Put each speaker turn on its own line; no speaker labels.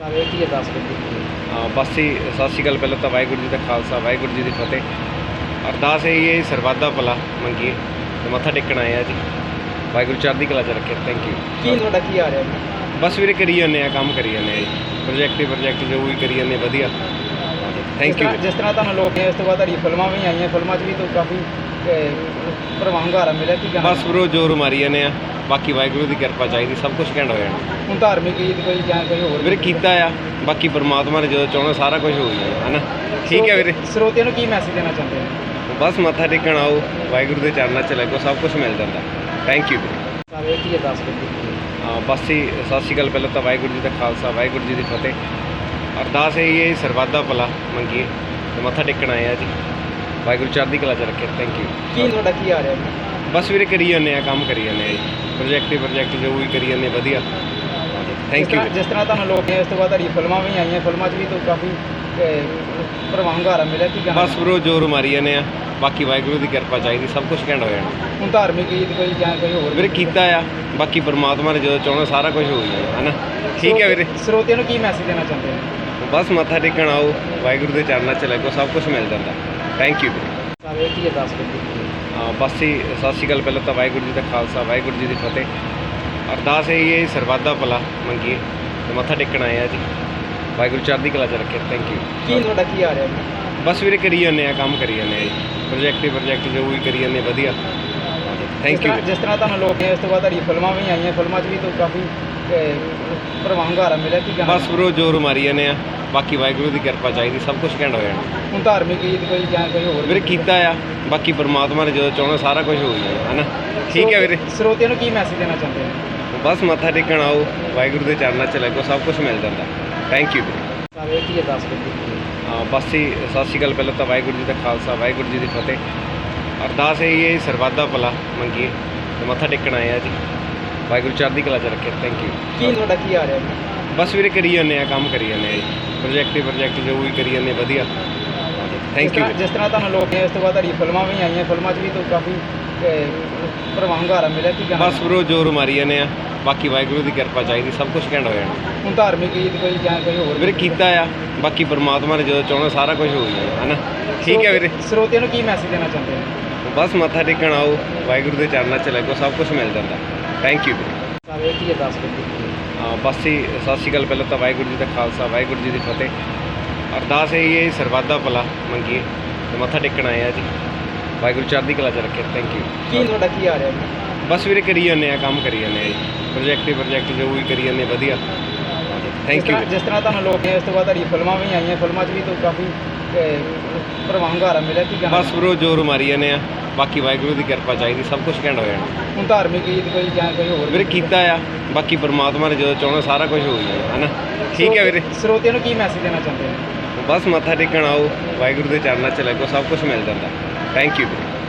ਸਾਰੇ ਕੀ ਅਰਦਾਸ ਕਰਦੇ
ਹਾਂ, ਬਸ ਹੀ ਸਤਿ ਸ਼੍ਰੀ ਅਕਾਲ ਪਹਿਲਾਂ ਤਾਂ ਵਾਹਿਗੁਰੂ ਜੀ ਦਾ ਖਾਲਸਾ ਵਾਹਿਗੁਰੂ ਜੀ ਦੀ ਫਤਿਹ। ਅਰਦਾਸ ਇਹ ਹੈ ਜੀ ਸਰਬੱਤ ਦਾ ਭਲਾ ਮੰਗੀਏ ਤੇ ਮੱਥਾ ਟੇਕਣ ਆਏ ਆ ਜੀ। ਵਾਹਿਗੁਰੂ ਚੜ੍ਹਦੀ ਕਲਾ ਚ ਰੱਖੇ ਥੈਂਕ
ਕੀ
ਯੂ
ਤੁਹਾਡਾ ਕੀ ਆ ਰਿਹਾ ਜੀ
ਬਸ ਵੀਰੇ ਕਰੀ ਜਾਂਦੇ ਆ ਕੰਮ ਕਰੀ ਜਾਂਦੇ ਆ ਜੀ। ਪ੍ਰੋਜੈਕਟ ਹੀ ਪ੍ਰੋਜੈਕਟ ਜੋ ਵੀ ਕਰੀ ਜਾਂਦੇ ਵਧੀਆ।
ਜਿਸ
ਥੈਂਕ ਯੂ
ਤਰ੍ਹਾਂ- ਜਿਸ ਤਰ੍ਹਾਂ ਤੁਹਾਨੂੰ ਲੋਕ ਨੇ ਇਸ ਤੋਂ ਬਾਅਦ ਤੁਹਾਡੀ ਫਿਲਮਾਂ ਵੀ ਆਈਆਂ ਫਿਲਮਾਂ 'ਚ ਵੀ ਤੁਹਾਨੂੰ ਕਾਫੀ ਪ੍ਰਵਾਹ ਹੁੰਗਾਰਾ ਮਿਲਿਆ ਕੀ
ਬਸ ਬਰੋ ਜੋਰ ਮਾਰੀ ਜਾਂਦੇ ਆ। ਬਾਕੀ ਵਾਹਿਗੁਰੂ ਦੀ ਕਿਰਪਾ ਚਾਹੀਦੀ ਸਭ ਕੁਝ ਘੈਂਟ ਹੋ ਜਾਣਾ
ਹੁਣ ਧਾਰਮਿਕ ਗੀਤ ਕੋਈ ਜਾਂ ਕੋਈ ਹੋਰ
ਵੀਰੇ ਕੀਤਾ ਆ ਬਾਕੀ ਪਰਮਾਤਮਾ ਨੇ ਜਦੋਂ ਚਾਹਣਾ ਸਾਰਾ ਕੁਝ ਹੋ ਜਾਣਾ ਹਨਾ? ਠੀਕ ਹੈ ਵੀਰੇ।
ਸਰੋਤਿਆਂ ਨੂੰ ਕੀ ਮੈਸੇਜ ਦੇਣਾ ਚਾਹੁੰਦੇ ਹੋ?
ਬਸ ਮੱਥਾ ਟੇਕਣ ਆਓ ਵਾਹਿਗੁਰੂ ਦੇ ਚਰਨਾਂ 'ਚ ਲੱਗੋ ਸਭ ਕੁਝ ਮਿਲ ਜਾਂਦਾ। ਥੈਂਕ ਯੂ ਵੀਰੇ।
ਸਾਰੇ ਕੀ ਅਰਦਾਸ ਕਰਦੇ
ਹਾਂ, ਬਸ ਹੀ ਸਤਿ ਸ਼੍ਰੀ ਅਕਾਲ ਪਹਿਲਾਂ ਤਾਂ ਵਾਹਿਗੁਰੂ ਜੀ ਦਾ ਖਾਲਸਾ ਵਾਹਿਗੁਰੂ ਜੀ ਦੀ ਫਤਿਹ। ਅਰਦਾਸ ਇਹ ਹੈ ਜੀ ਸਰਬੱਤ ਦਾ ਭਲਾ ਮੰਗੀਏ ਤੇ ਮੱਥਾ ਟੇਕਣ ਆਏ ਆ ਜੀ। ਵਾਹਿਗੁਰੂ ਚੜ੍ਹਦੀ ਕਲਾ ਚ ਰੱਖੇ ਥੈਂਕ
ਕੀ
ਯੂ
ਤੁਹਾਡਾ ਕੀ ਆ ਰਿਹਾ ਜੀ
ਬਸ ਵੀਰੇ ਕਰੀ ਜਾਂਦੇ ਆ ਕੰਮ ਕਰੀ ਜਾਂਦੇ ਆ ਜੀ। ਪ੍ਰੋਜੈਕਟ ਹੀ ਪ੍ਰੋਜੈਕਟ ਜੋ ਵੀ ਕਰੀ ਜਾਂਦੇ ਵਧੀਆ। ਥੈਂਕ ਯੂ
ਜਿਸ ਤਰ੍ਹਾਂ ਤੁਹਾਨੂੰ ਲੋਕ ਨੇ ਇਸ ਤੋਂ ਬਾਅਦ ਤੁਹਾਡੀ ਫਿਲਮਾਂ ਵੀ ਆਈਆਂ ਫਿਲਮਾਂ 'ਚ ਵੀ ਤੁਹਾਨੂੰ ਕਾਫੀ ਪ੍ਰਵਾਹ ਹੁੰਗਾਰਾ ਮਿਲਿਆ ਕੀ ਕਹਿਣਾ
ਬਸ ਬਰੋ ਜੋਰ ਮਾਰੀ ਜਾਂਦੇ ਆ। ਬਾਕੀ ਵਾਹਿਗੁਰੂ ਦੀ ਕਿਰਪਾ ਚਾਹੀਦੀ ਸਭ ਕੁਝ ਘੈਂਟ ਹੋ ਜਾਣਾ।
ਹੁਣ ਧਾਰਮਿਕ ਗੀਤ ਕੋਈ ਜਾਂ ਕੋਈ ਹੋਰ
ਵੀਰੇ ਕੀਤਾ ਆ ਬਾਕੀ ਪਰਮਾਤਮਾ ਨੇ ਜਦੋਂ ਚਾਹਣਾ ਸਾਰਾ ਕੁਝ ਹੋ ਜਾਣਾ ਹਨਾ? ਠੀਕ ਹੈ ਵੀਰੇ।
ਸਰੋਤਿਆਂ ਨੂੰ ਕੀ ਮੈਸੇਜ ਦੇਣਾ ਚਾਹੁੰਦੇ ਹੋ?
ਬਸ ਮੱਥਾ ਟੇਕਣ ਆਓ ਵਾਹਿਗੁਰੂ ਦੇ ਚਰਨਾਂ 'ਚ ਲੱਗੋ ਸਭ ਕੁਝ ਮਿਲ ਜਾਂਦਾ। ਥੈਂਕ ਯੂ ਵੀਰੇ
ਸਾਰੇ ਕੀ ਅਰਦਾਸ ਕਰਦੇ
ਹਾਂ, ਬਸ ਹੀ ਸਤਿ ਸ਼੍ਰੀ ਅਕਾਲ ਪਹਿਲਾਂ ਤਾਂ ਵਾਹਿਗੁਰੂ ਜੀ ਦਾ ਖਾਲਸਾ ਵਾਹਿਗੁਰੂ ਜੀ ਦੀ ਫਤਿਹ। ਅਰਦਾਸ ਇਹ ਹੈ ਜੀ ਸਰਬੱਤ ਦਾ ਭਲਾ ਮੰਗੀਏ ਤੇ ਮੱਥਾ ਟੇਕਣ ਆਏ ਆ ਜੀ। ਵਾਹਿਗੁਰੂ ਚੜ੍ਹਦੀ ਕਲਾ ਚ ਰੱਖੇ ਥੈਂਕ
ਕੀ
ਯੂ
ਤੁਹਾਡਾ ਕੀ ਆ ਰਿਹਾ
ਬਸ ਵੀਰੇ ਕਰੀ ਜਾਂਦੇ ਆ ਕੰਮ ਕਰੀ ਜਾਂਦੇ ਆ ਜੀ। ਪ੍ਰੋਜੈਕਟ ਹੀ ਪ੍ਰੋਜੈਕਟ ਜੋ ਵੀ ਕਰੀ ਜਾਂਦੇ ਵਧੀਆ। ਥੈਂਕ ਯੂ
ਜਿਸ ਤਰ੍ਹਾਂ ਤੁਹਾਨੂੰ ਲੋਕ ਨੇ ਇਸ ਤੋਂ ਬਾਅਦ ਤੁਹਾਡੀ ਫਿਲਮਾਂ ਵੀ ਆਈਆਂ ਫਿਲਮਾਂ 'ਚ ਵੀ ਤੁਹਾਨੂੰ ਕਾਫੀ ਪ੍ਰਵਾਹ ਹੁੰਗਾਰਾ ਮਿਲਿਆ ਕੀ ਕਹਿਣਾ?
ਬਸ ਬਰੋ ਜੋਰ ਮਾਰੀ ਜਾਂਦੇ ਆ। ਬਾਕੀ ਵਾਹਿਗੁਰੂ ਦੀ ਕਿਰਪਾ ਚਾਹੀਦੀ ਸਭ ਕੁਝ ਘੈਂਟ ਹੋ ਜਾਣਾ।
ਹੁਣ ਧਾਰਮਿਕ ਗੀਤ ਕੋਈ ਜਾਂ ਕੋਈ ਹੋਰ
ਵੀਰੇ ਕੀਤਾ ਆ। ਬਾਕੀ ਪਰਮਾਤਮਾ ਨੇ ਜਦੋਂ ਚਾਹਣਾ ਸਾਰਾ ਕੁਝ ਹੋ ਜਾਣਾ ਹਨਾ? ਠੀਕ ਹੈ ਵੀਰੇ।
ਸਰੋਤਿਆਂ ਨੂੰ ਕੀ ਮੈਸੇਜ ਦੇਣਾ ਚਾਹੁੰਦੇ ਹੋ?
ਬਸ ਮੱਥਾ ਟੇਕਣ ਆਓ ਵਾਹਿਗੁਰੂ ਦੇ ਚਰਨਾਂ 'ਚ ਲੱਗੋ ਸਭ ਕੁਝ ਮਿਲ ਜਾਂਦਾ। ਥੈਂਕ ਯੂ
ਸਾਰੇ ਕੀ ਅਰਦਾਸ ਕਰਦੇ
ਹਾਂ, ਬਸ ਹੀ ਸਤਿ ਸ਼੍ਰੀ ਅਕਾਲ ਪਹਿਲਾਂ ਤਾਂ ਵਾਹਿਗੁਰੂ ਜੀ ਦਾ ਖਾਲਸਾ ਵਾਹਿਗੁਰੂ ਜੀ ਦੀ ਫਤਿਹ। ਅਰਦਾਸ ਇਹ ਹੈ ਸਰਬੱਤ ਦਾ ਭਲਾ ਮੰਗੀਏ। ਤੇ ਮੱਥਾ ਟੇਕਣ ਆਏ ਆ ਜੀ। ਵਾਹਿਗੁਰੂ ਚੜ੍ਹਦੀ ਕਲਾ ਚ ਰੱਖੇ ਥੈਂਕ
ਕੀ
ਯੂ
ਤੁਹਾਡਾ ਕੀ ਆ ਰਿਹਾ ਜੀ?
ਬਸ ਵੀਰੇ ਕਰੀ ਜਾਂਦੇ ਆ ਕੰਮ ਕਰੀ ਜਾਂਦੇ ਆ ਜੀ। ਪ੍ਰੋਜੈਕਟ ਹੀ ਪ੍ਰੋਜੈਕਟ ਜੋ ਵੀ ਕਰੀ ਜਾਂਦੇ ਵਧੀਆ।
ਜਿਸ
ਥੈਂਕ ਯੂ
ਤਰ੍ਹਾਂ- ਜਿਸ ਤਰ੍ਹਾਂ ਤੁਹਾਨੂੰ ਲੋਕ ਨੇ ਇਸ ਤੋਂ ਬਾਅਦ ਤੁਹਾਡੀ ਫਿਲਮਾਂ ਵੀ ਆਈਆਂ ਫਿਲਮਾਂ 'ਚ ਵੀ ਤੁਹਾਨੂੰ ਕਾਫੀ ਹੁੰਗਾਰਾ ਮਿਲਿਆ ਕੀ ਕਹਿਣਾ?
ਬਸ ਬਰੋ ਜੋਰ ਮਾਰੀ ਜਾਂਦੇ ਆ। ਬਾਕੀ ਵਾਹਿਗੁਰੂ ਦੀ ਕਿਰਪਾ ਚਾਹੀਦੀ ਸਭ ਕੁਝ ਘੈਂਟ ਹੋ ਜਾਣਾ।
ਹੁਣ ਧਾਰਮਿਕ ਗੀਤ ਕੋਈ ਜਾਂ ਕੋਈ ਹੋਰ
ਵੀਰੇ ਕੀਤਾ ਆ ਬਾਕੀ ਪਰਮਾਤਮਾ ਨੇ ਜਦੋਂ ਚਾਹਣਾ ਸਾਰਾ ਕੁਝ ਹੋ ਜਾਣਾ ਹਨਾ? ਠੀਕ ਹੈ ਵੀਰੇ।
ਸਰੋਤਿਆਂ ਨੂੰ ਕੀ ਮੈਸੇਜ ਦੇਣਾ ਚਾਹੁੰਦੇ ਹੋ?
ਬਸ ਮੱਥਾ ਟੇਕਣ ਆਓ ਵਾਹਿਗੁਰੂ ਦੇ ਚਰਨਾਂ 'ਚ ਲੱਗੋ ਸਭ ਕੁਝ ਮਿਲ ਜਾਂਦਾ। ਥੈਂਕ ਯੂ
ਸਾਰੇ ਕੀ ਅਰਦਾਸ ਕਰਦੇ
ਹਾਂ, ਬਸ ਹੀ ਸਤਿ ਸ਼੍ਰੀ ਅਕਾਲ ਪਹਿਲਾਂ ਤਾਂ ਵਾਹਿਗੁਰੂ ਜੀ ਦਾ ਖਾਲਸਾ ਵਾਹਿਗੁਰੂ ਜੀ ਦੀ ਫਤਿਹ। ਅਰਦਾਸ ਇਹ ਹੈ ਸਰਬੱਤ ਦਾ ਭਲਾ ਮੰਗੀਏ ਤੇ ਮੱਥਾ ਟੇਕਣ ਆਏ ਆ ਜੀ। ਵਾਹਿਗੁਰੂ ਚੜ੍ਹਦੀ ਕਲਾ ਚ ਰੱਖੇ ਥੈਂਕ
ਕੀ
ਯੂ
ਤੁਹਾਡਾ ਕੀ ਆ ਰਿਹਾ ਜੀ?
ਬਸ ਵੀਰੇ ਕਰੀ ਜਾਂਦੇ ਆ ਕੰਮ ਕਰੀ ਜਾਂਦੇ ਆ ਜੀ। ਪ੍ਰੋਜੈਕਟ ਹੀ ਪ੍ਰੋਜੈਕਟ ਜੋ ਵੀ ਕਰੀ ਜਾਂਦੇ ਵਧੀਆ। ਥੈਂਕ ਯੂ
ਜਿਸ ਤਰ੍ਹਾਂ ਤੁਹਾਨੂੰ ਲੋਕ ਨੇ ਇਸ ਤੋਂ ਬਾਅਦ ਤੁਹਾਡੀ ਫਿਲਮਾਂ ਵੀ ਆਈਆਂ ਫਿਲਮਾਂ 'ਚ ਵੀ ਤੁਹਾਨੂੰ ਕਾਫੀ ਪ੍ਰਵਾਹ ਹੁੰਗਾਰਾ ਮਿਲਿਆ ਕੀ ਕਹਿਣਾ?
ਬਸ ਬਰੋ ਜੋਰ ਮਾਰੀ ਜਾਂਦੇ ਆ। ਬਾਕੀ ਵਾਹਿਗੁਰੂ ਦੀ ਕਿਰਪਾ ਚਾਹੀਦੀ ਸਭ ਕੁਝ ਘੈਂਟ ਹੋ ਜਾਣਾ।
ਹੁਣ ਧਾਰਮਿਕ ਗੀਤ ਕੋਈ ਜਾਂ ਕੋਈ ਹੋਰ
ਵੀਰੇ ਕੀਤਾ ਆ। ਬਾਕੀ ਪਰਮਾਤਮਾ ਨੇ ਜਦੋਂ ਚਾਹਣਾ ਸਾਰਾ ਕੁਝ ਹੋ ਜਾਣਾ ਹਨਾ? ਠੀਕ ਹੈ ਵੀਰੇ।
ਸਰੋਤਿਆਂ ਨੂੰ ਕੀ ਮੈਸੇਜ ਦੇਣਾ ਚਾਹੁੰਦੇ ਹੋ?
ਬਸ ਮੱਥਾ ਟੇਕਣ ਆਓ ਵਾਹਿਗੁਰੂ ਦੇ ਚਰਨਾਂ 'ਚ ਲੱਗੋ ਸਭ ਕੁਝ ਮਿਲ ਜਾਂਦਾ। Thank you